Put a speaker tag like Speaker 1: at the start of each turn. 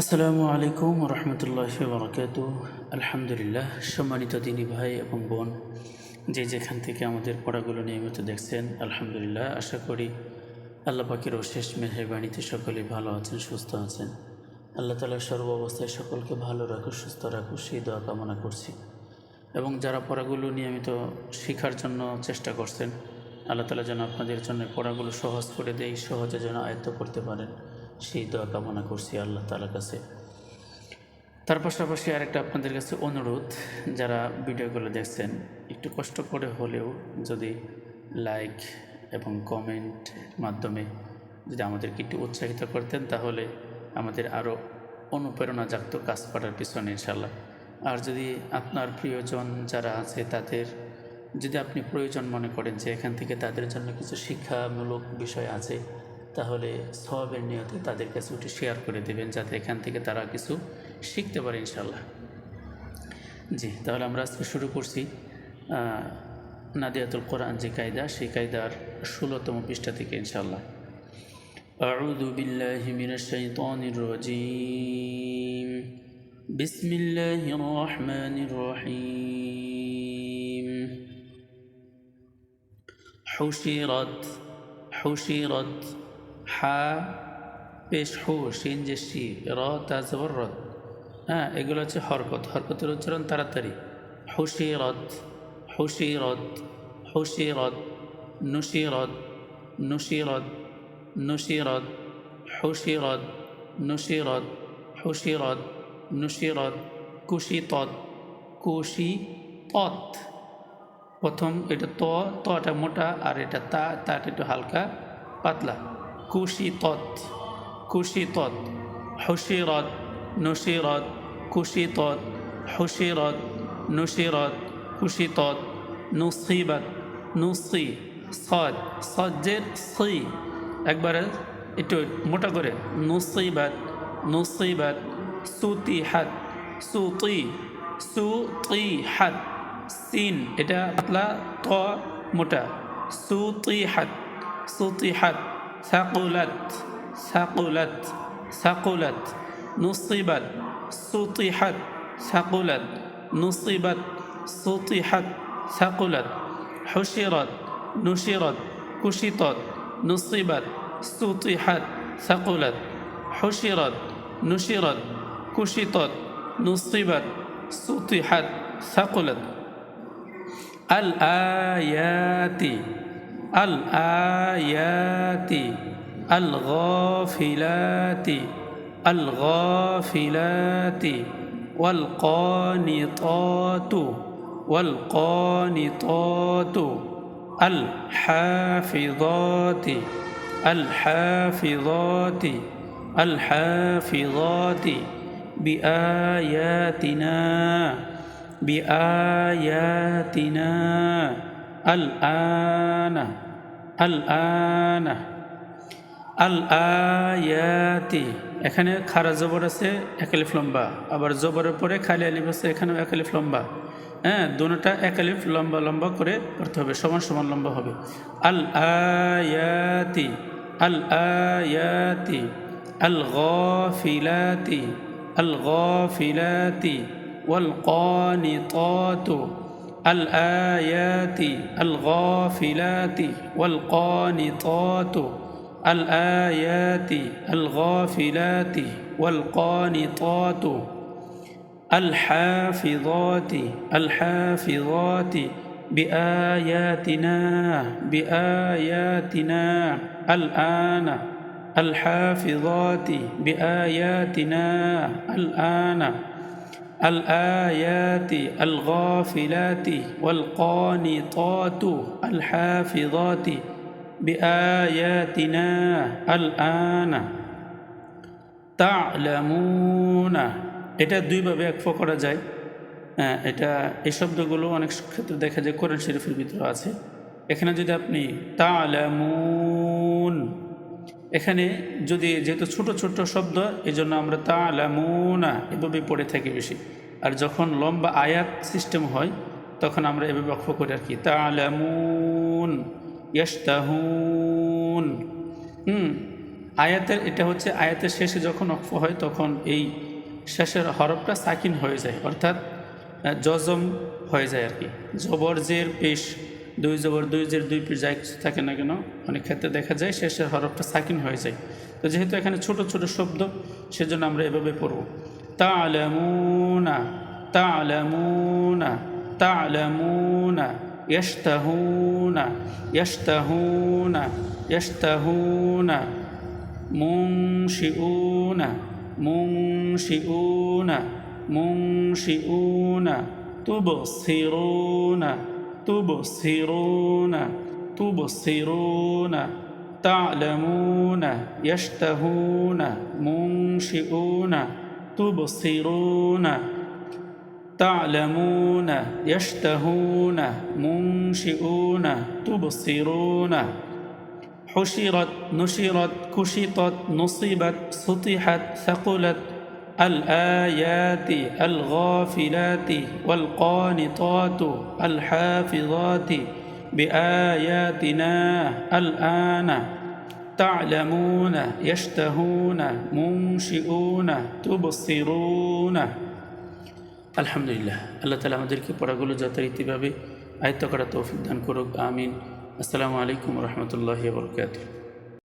Speaker 1: আসসালামু আলাইকুম রহমতুল্লাহ বরকাত আলহামদুলিল্লাহ, সম্মানিত দিনী ভাই এবং বোন, যে যেখান থেকে আমাদের পড়াগুলো নিয়মিত দেখছেন, আলহামদুলিল্লাহ, আশা করি আল্লাহ পাকের অশেষ মেহরবানিতে সকলে ভালো আছেন, সুস্থ আছেন। আল্লাহ তালা সর্ব অবস্থায় সকলকে ভালো রাখুক, সুস্থ রাখুক, সেই দোয়া কামনা করছি। এবং যারা পড়াগুলো নিয়মিত শেখার জন্য চেষ্টা করছেন, আল্লাহ তালা যেন আপনাদের জন্য পড়াগুলো সহজ করে দেয়, সহজে যেন আয়ত্ত করতে পারেন। সেই দোয়া কামনা করছি আল্লাহ তালার কাছে। তার পাশাপাশি আরেকটা আপনাদের কাছে অনুরোধ, যারা ভিডিওগুলো দেখছেন, একটু কষ্ট করে হলেও যদি লাইক এবং কমেন্ট মাধ্যমে যদি আমাদেরকে একটু উৎসাহিত করতেন, তাহলে আমাদের আরও অনুপ্রেরণা জাগত কাজ করার পিছনে ইনশাল্লাহ আর যদি আপনার প্রিয়জন যারা আছে, তাদের যদি আপনি প্রয়োজন মনে করেন যে এখান থেকে তাদের জন্য কিছু শিক্ষামূলক বিষয় আছে তাহলে সবের নিয়তে তাদের কাছে ওটি শেয়ার করে দেবেন যাতে এখান থেকে তারা কিছু শিখতে পারে ইনশাল্লাহ জি তাহলে আমরা আজকে শুরু করছি আহ, নাদিয়াতুল কোরআন যে কায়দা সেই কায়দার ষোলোতম পৃষ্ঠা থেকে ইনশাল্লাহ أعوذ بالله من الشيطان الرجيم بسم الله الرحمن الرحيم حشرت حشرت হা, পেশ, হু, শিন যে শি, র তাজবর রদ হ্যাঁ এগুলো হচ্ছে হরকত। হরকতের উচ্চারণ তাড়াতাড়ি। হুশি রদ হুশি রদ হুশি রদ নুশি রদ নুশি রদ নুশি রদ হুশি রদ নুশি রদ হুশি রদ নুশি রদ কুশি তৎ কুশি তৎ প্রথম এটা ত, তটা মোটা আর এটা তা, তাটা একটু হালকা, পাতলা। কুশি তৎ কুশি তৎ হুশিরত নসিরত কুশি তৎ হুশিরত নসিরত কুশি তৎ নুসিবাত, নুসি, সদ, সজ্জের সি। একবারে একটু মোটা করে, নুসিবাত নুসিবাত সুতি হাত সুতি সুতি হাত সিন। এটা পাতলা, ত, মোটা সুতি হাত ثقلت ثقلت ثقلت. نصبت سطحت ثقلت. نصبت سطحت ثقلت. حشرت نشرت. كشطت نصبت. سطحت ثقلت. حشرت نشرت. كشطت نصبت. سطحت ثقلت. الآيات الآيات الغافلات الغافلات والقانطات والقانطات الحافظات الحافظات الحافظات بآياتنا بآياتنا. الآن الآن الآيات এখানে খারা জবর আছে একালিফ লম্বা আবার জবরের পরে খালি আলিফ আছে এখানেও একালিফ লম্বা হ্যাঁ দুটোটা একালিফ লম্বা লম্বা করে করতে হবে সমান সমান লম্বা হবে আল আয়াতি আল আয়াতি আল গফিলাতি আল গফিলাতি والقانطات الآيات الغافلات والقانطات. الآيات الغافلات والقانطات. الحافظات الحافظات بآياتنا بآياتنا. الآن. الحافظات بآياتنا. الآن. الآيات الغافلات والقانطات الحافظات بآياتنا الآن تعلمون এটা দুইভাবে একফ করা যায় হ্যাঁ, এটা এই শব্দগুলো অনেক ক্ষেত্রে দেখা যায় কোরআন শরীফের ভিতরে আছে এখানে যদি আপনি তালামুন এখানে যদি যেহেতু ছোট ছোট শব্দ এই জন্য আমরা তালামুনা এভাবে পড়ে থাকি বেশি। আর যখন লম্বা আয়াত সিস্টেম হয়, তখন আমরা এভাবে অক্ষ করি আর কি তালামুন ইয়াস্তাহুন হুম, আয়াতের, এটা হচ্ছে আয়াতের শেষে যখন অক্ষ হয়, তখন এই শেষের হরফটা সাকিন হয়ে যায়, অর্থাৎ জজম হয়ে যায় আর কি। জবর জের পেশ দুই জবর দুই জের দুই পেশ যাই কিছু থাকে না কেন অনেক ক্ষেত্রে দেখা যায় শেষের হরফটা সাকিন হয়ে যায় তো যেহেতু এখানে ছোট ছোট শব্দ সেজন্য আমরা এভাবে পড়ব তালামুনা তালামুনা তালামুনা يشتهون يشتهون يشتهون منشئون منشئون منشئون تبصرون تبصرون تبصرون تعلمون يشتهون منشئون تبصرون تعلمون يشتهون منشئون تبصرون. حشرت نشرت كشطت نصبت سطحت ثقلت الآيات الغافلات والقانطات الحافظات بآياتنا الآن تعلمون يشتهون منشئون تبصرون আলহামদুলিল্লাহ আল্লাহ তালা আমাদেরকে পড়াগুলো যথারীতিভাবে আয়ত্ত করা তৌফিক দান করুক আমিন আসসালামু আলাইকুম রহমতুল্লাহ বরকাত